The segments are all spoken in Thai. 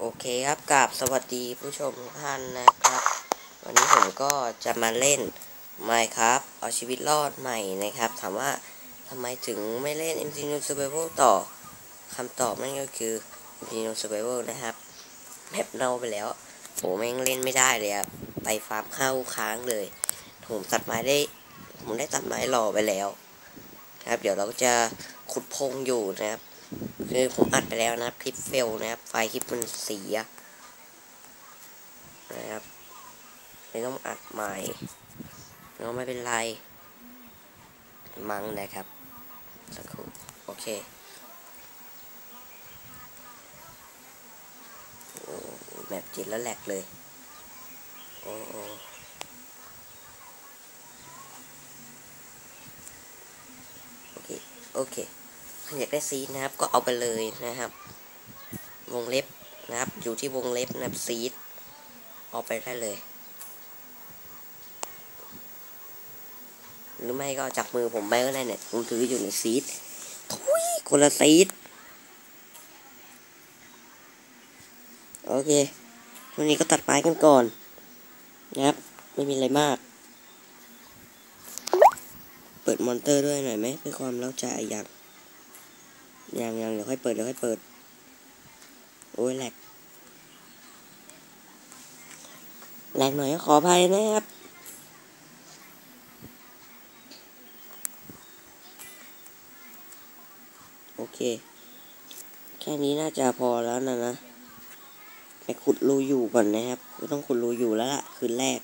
โอเคครับกราบสวัสดีผู้ชมทุกท่านนะครับ วันนี้ผมก็จะมาเล่น Minecraft เอาชีวิตรอดใหม่นะครับ ถามว่าทำไมถึงไม่เล่น m c n Survival ต่อคำตอบนั่นก็คือ m c n Survival นะครับแมปเน่าไปแล้วโหแม่งเล่นไม่ได้เลยครับไปฟาร์มข้าวค้างเลยผมตัดไม้ได้ผมได้ตัดไม้รอไปแล้ว ครับ เดี๋ยวเราก็จะขุดพงอยู่นะครับ คือผมอัดไปแล้วนะคลิปเฟลนะครับ ไฟล์คลิปมันเสียนะครับไม่ต้องอัดใหม่ก็ไม่เป็นไรมั้งนะครับสักครู่โอเคโอ้แบบจิตแล้วแหลกเลยโอ้โอเค โอเค อยากได้ซีดนะครับ ก็เอาไปเลยนะครับ วงเล็บนะครับ อยู่ที่วงเล็บนะครับซีดเอาไปได้เลย หรือไม่ก็จากมือผมไปก็ได้เนี่ยผมถืออยู่ในซีดทุยคนละซีดโอเค วันนี้ก็ตัดไม้กันก่อน นะครับ ไม่มีอะไรมาก เปิดมอนเตอร์ด้วยหน่อยไหมเพื่อความเล่าใจอยาก ยังยังเดี๋ยวค่อยเปิดเดี๋ยวค่อยเปิด โอ้ยแหลกแหลกหน่อยขออภัยนะครับโอเค แค่นี้น่าจะพอแล้วนะนะ ไปขุดรูอยู่ก่อนนะครับ ต้องขุดรูอยู่แล้วล่ะ คืนแรก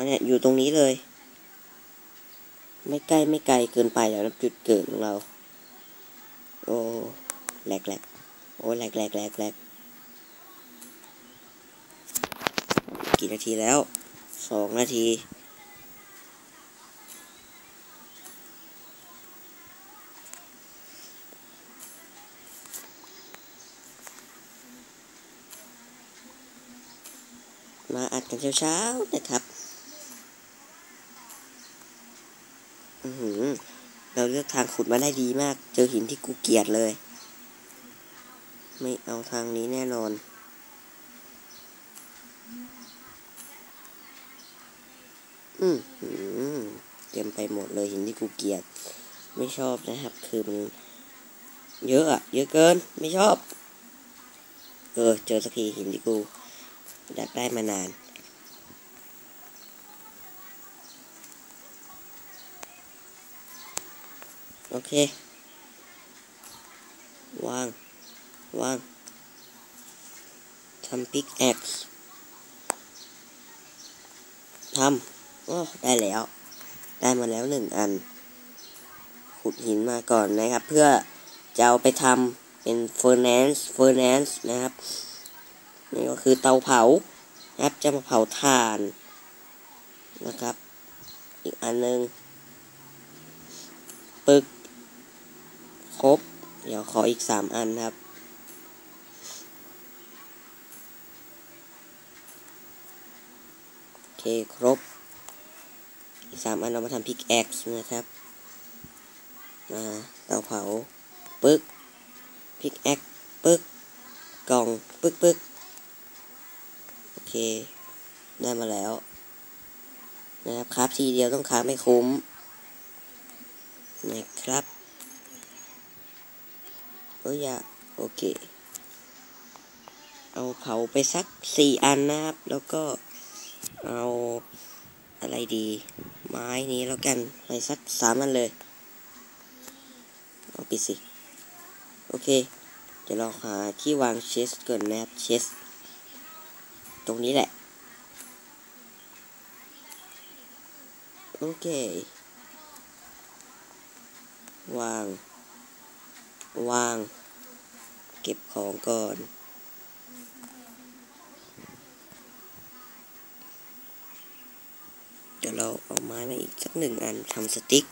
อันเนี้ยอยู่ตรงนี้เลย ไม่ใกล้ไม่ไกลเกินไปแล้วจุดเกิดของเรา โอ้แหลกแหลกโอ้แหลกแหลกแหลกแหลกกี่นาทีแล้วสองนาทีมาอัดกันเช้าๆนะครับ อือหือ เราเลือก ทางขุดมาได้ดีมาก เจอหินที่กูเกลียดเลย ไม่เอาทางนี้แน่นอน อืมเต็มไปหมดเลยหินที่กูเกลียด ไม่ชอบนะครับ คือมันเยอะอะเยอะเกิน ไม่ชอบ เออ เจอสักทีหินที่กูอยากได้มานาน โอเค วาง วางทำพิกแอ็กทำโอ้ได้แล้ว ได้มาแล้วหนึ่งอัน ขุดหินมาก่อนนะครับ เพื่อจะเอาไปทำเป็นเฟอร์แนนซ์เฟอร์แนนซ์นะครับนี่ก็คือเตาเผานะครับจะมาเผาถ่านนะครับ อีกอันหนึ่งปึก ครบ เดี๋ยวขออีกสามอันครับ โอเค ครบ อีกสามอันเรามาทำพิกแอ็กซ์นะครับ มาเตาเผา ปึ๊กพิกแอ็กปึกกล่อง ปึ๊กปึ๊กโอเค ได้มาแล้ว นะครับคราฟทีเดียวต้องคราไม่คุ้มนะครับ เอออย่าโอเค เอาเผาไปสักสี่อันนะครับ แล้วก็เอาอะไรดี ไม้นี้แล้วกันไปสักสามอันเลย เอาไปสิ โอเค เดี๋ยวเราหาที่วางเชสก่อนนะครับเชสตรงนี้แหละ โอเค วาง วาง เก็บของก่อนเดี๋ยวเราเอาไม้มาอีกสักหนึ่งอันทำสติ๊ก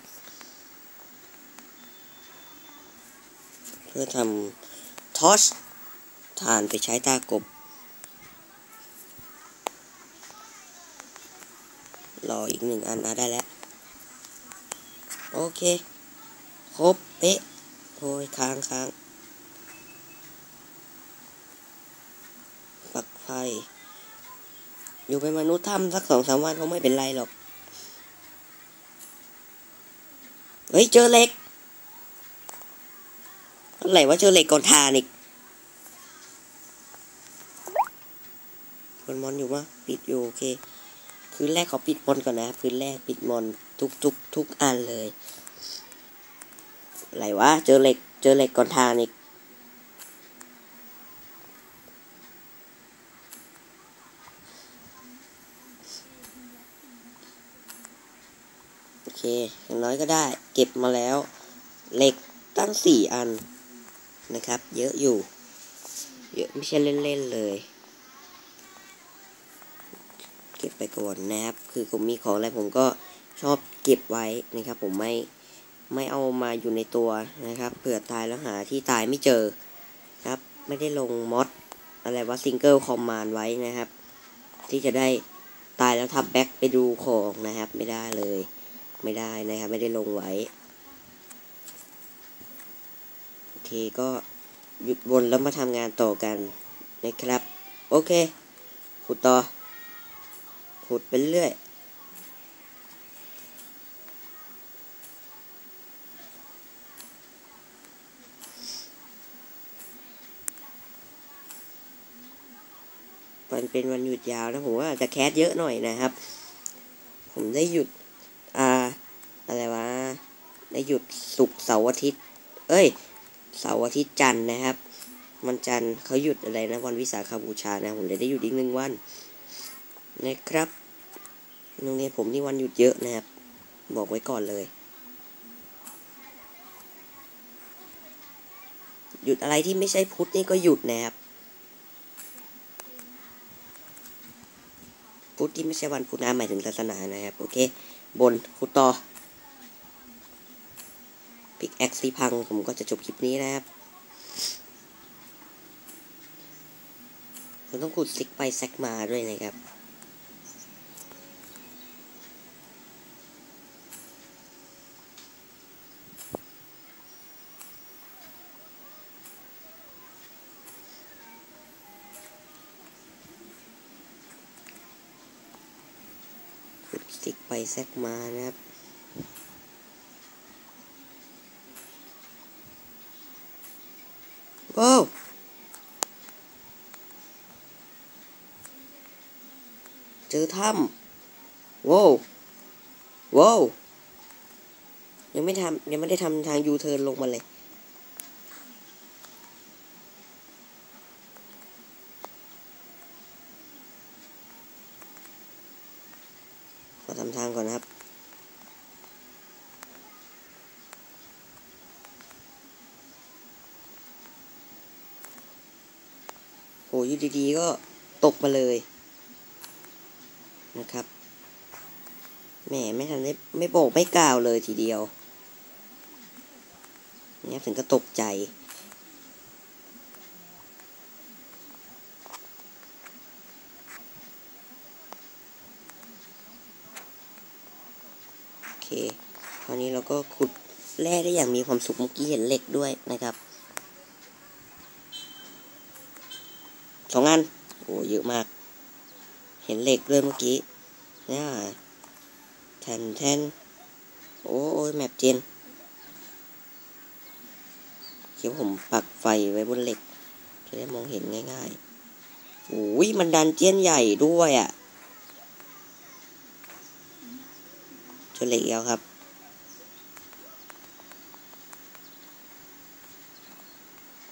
เพื่อทำทอชฐานไปใช้ตากบ รออีกหนึ่งอันอะได้แล้ว โอเค ครบ เป๊ะ โอ้ยค้างค้าง ไฟอยู่เป็นมนุษย์ถ้ำสักสองสามวันเขาไม่เป็นไรหรอก เฮ้ย เจอเหล็กอะไรว่าเจอเหล็กก่อนทานอีกมอนมอนอยู่ปะปิดอยู่โอเค คืนแรกขอปิดมอนก่อนนะคืนแรกปิดมอนทุกทุกทุกอันเลย อะไรวะเจอเหล็กเจอเหล็กก่อนทางอีก เค อย่างน้อยก็ได้ เก็บมาแล้ว เหล็กตั้งสี่อันนะครับ เยอะอยู่ เยอะไม่ใช่เล่นๆเลย เก็บไปก่อนนะครับ คือผมมีของอะไรผมก็ชอบเก็บไว้นะครับ ผมไม่ไม่เอามาอยู่ในตัวนะครับ เผื่อตายแล้วหาที่ตายไม่เจอครับ ไม่ได้ลงมอดอะไรว่าซิงเกิลคอมมานไว้นะครับ ที่จะได้ตายแล้วทับแบ็กไปดูของนะครับ ไม่ได้เลย ไม่ได้นะครับ ไม่ได้ลงไว้ โอเคก็หยุดวนแล้วมาทำงานต่อกันนะครับ โอเคขุดต่อขุดไปเรื่อยมันเป็นวันหยุดยาวนะผมว่าจะแคสเยอะหน่อยนะครับ ผมได้หยุด อะไรวะได้หยุดศุกร์เสาร์อาทิตย์ เอ้ย เสาร์อาทิตย์จันทร์นะครับ วันจันทร์เขาหยุดอะไรนะวันวิสาขบูชานะ ผมเลยได้หยุดอีกหนึ่งวันนะครับโรงเรียนผมนี่วันหยุดเยอะนะครับ บอกไว้ก่อนเลย หยุดอะไรที่ไม่ใช่พุธนี่ก็หยุดนะครับ พุธที่ไม่ใช่วันพุธนะหมายถึงศาสนานะครับ โอเค บนขุดต่อ ปิกแอคซีพังผมก็จะจบคลิปนี้นะครับผมต้องขุดซิกไปแซกมาด้วยนะครับขุดซิกไปแซกมานะครับ ว้าวเจอ ถ้ำว้าวว้าวยังไม่ทำยังไม่ได้ทำทางยูเทิร์นลงมาเลยขอทำทางก่อนนะครับโหอยู่ดีๆก็ตกมาเลย นะครับแหมไม่ทันได้ไม่โบกไม่กล่าวเลยทีเดียว เนี่ยถึงก็ตกใจ โอเคคราวนี้เราก็ขุดแร่ได้อย่างมีความสุขเมื่อกี้เห็นเหล็กด้วยนะครับสองอันโอ้เยอะมาก เห็นเหล็กด้วยเมื่อกี้ เนี่ยแทนแทนโอ้ยแมปเจนเดี๋ยวผมปักไฟไว้บนเหล็ก จะได้มองเห็นง่ายๆโอ้ยมันดันเจียนใหญ่ด้วยอะ่ะจอเหล็กแล้วครับ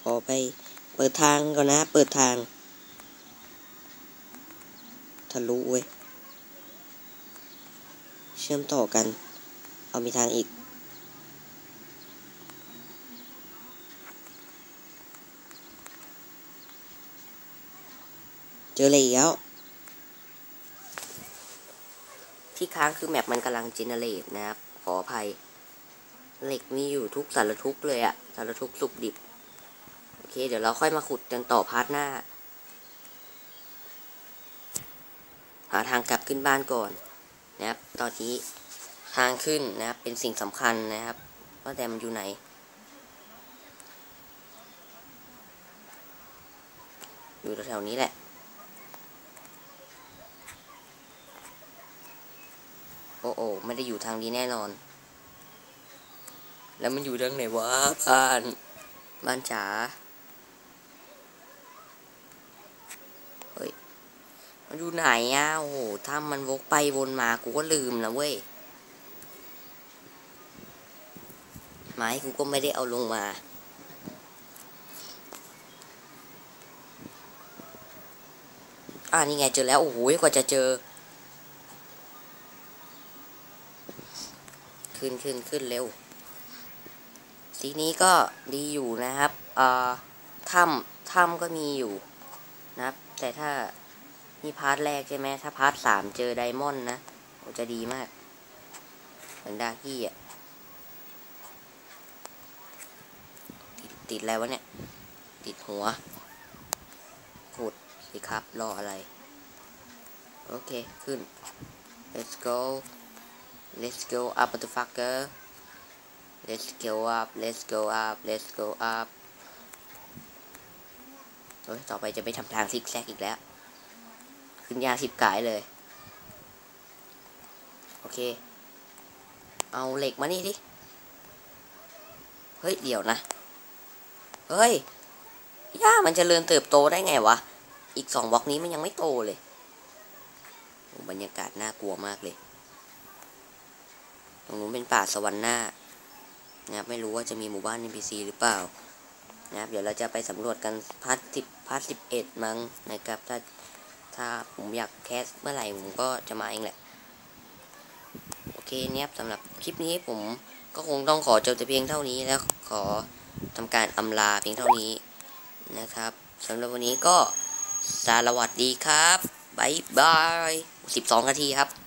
ขอไปเปิดทางก่อนนะ เปิดทาง ทะลุเว้ย เชื่อมต่อกัน เอามีทางอีก เจออะไรอีกแล้ว ที่ค้างคือแมปมันกำลังเจเนเรตนะครับ ขออภัย เหล็กมีอยู่ทุกสารทุกเลยอะสารทุกสุกดิบ โอเค เดี๋ยวเราค่อยมาขุดกันต่อพาร์ทหน้าหาทางกลับขึ้นบ้านก่อน นะครับ ตอนนี้ทางขึ้นนะครับ เป็นสิ่งสำคัญนะครับ ว่าแต่มันอยู่ไหน อยู่แถวๆนี้แหละโอ้โอ้ไม่ได้อยู่ทางนี้แน่นอน แล้วมันอยู่ทางไหนวะบ้าน บ้านจ๋า เฮ้ย มันอยู่ไหนอะโอ้โหถ้ามันวกไปวนมากูก็ลืมนะเว้ยไม้กูก็ไม่ได้เอาลงมาอ่านี่ไงเจอแล้ว โอ้โหกว่าจะเจอ ขึ้นขึ้นขึ้นเร็ว สีนี้ก็ดีอยู่นะครับเอ่อถ้ำถ้ำก็มีอยู่นะครับ แต่ถ้า นี่พาร์ทแรกใช่ไหมถ้าพาร์ทสามเจอไดมอนด์นะโอจะดีมาก เหมือนดากี้อะติดติดอะไรวะเนี่ย ติดหัวขุดสิครับ รออะไร โอเค ขึ้น let's go let's go up the fucker let's go up let's go up let's go up โอ้ยต่อไปจะไม่ทำทางซิกแซกอีกแล้ว ขึ้นยาสิบกายเลย โอเค เอาเหล็กมานี่ดิ เฮ้ย เดี๋ยวนะ เฮ้ยหญ้ามันจเจริญเติบโตได้ไงวะ อีกสองบล็อกนี้มันยังไม่โตเลย บรรยากาศน่ากลัวมากเลย ตรงนู้นเป็นป่าสวรรค์หน้านะครับไม่รู้ว่าจะมีหมู่บ้าน NPC หรือเปล่านะครับเดี๋ยวเราจะไปสำรวจกันพาร์ทสิบพาร์ทสิบเอ็ดมั้งนะครับถ้า ถ้าผมอยากแคสเมื่อไหร่ผมก็จะมาเองแหละ โอเคเนี่ยสำหรับคลิปนี้ผมก็คงต้องขอจบแต่เพียงเท่านี้แล้วขอทำการอำลาเพียงเท่านี้นะครับสำหรับวันนี้ก็สวัสดีครับบายบาย12นาทีครับ